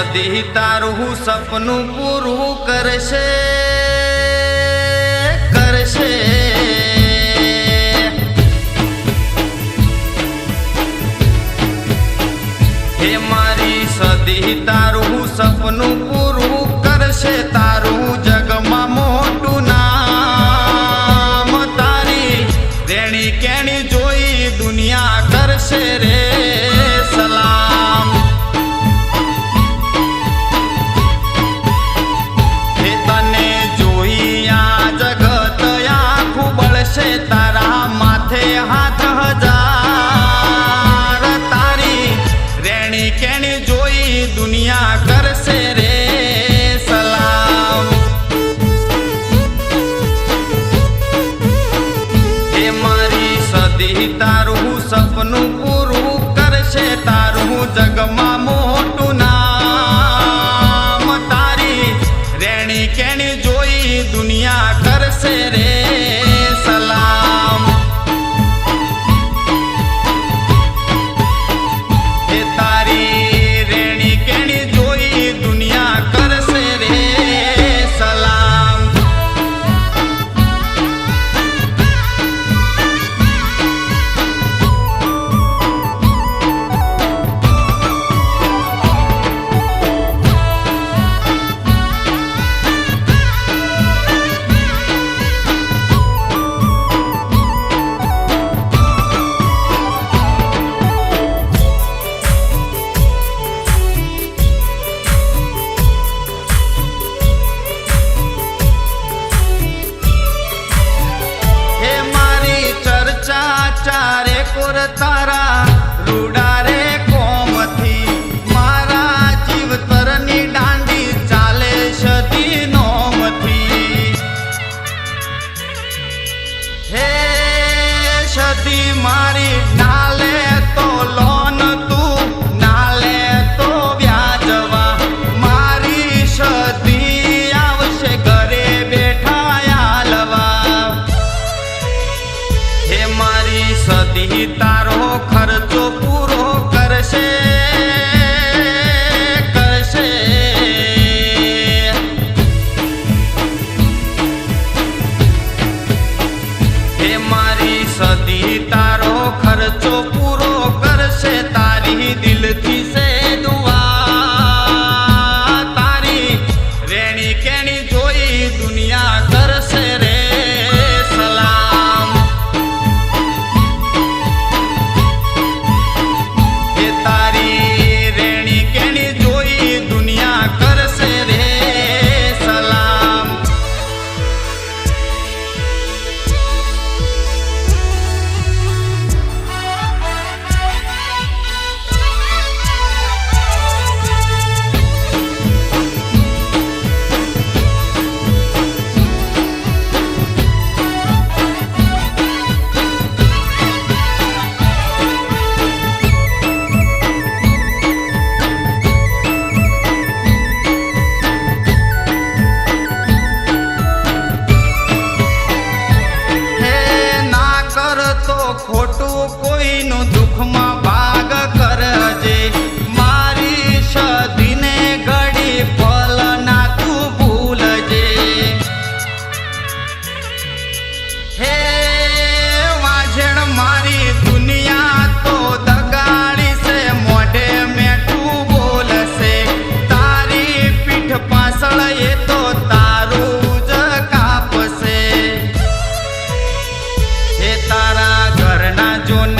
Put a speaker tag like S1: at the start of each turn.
S1: મોદી તારું સપનું પૂરું કરશે કરશે. હે મારી સદી તારું સપનું છે તારા માથે હાથ હજાર. ચારે કોર તારા રૂડા છે મારી સતી તારો ખર્ચો પૂરો કરશે. ખોટું કોઈનું દુઃખમાં બા yo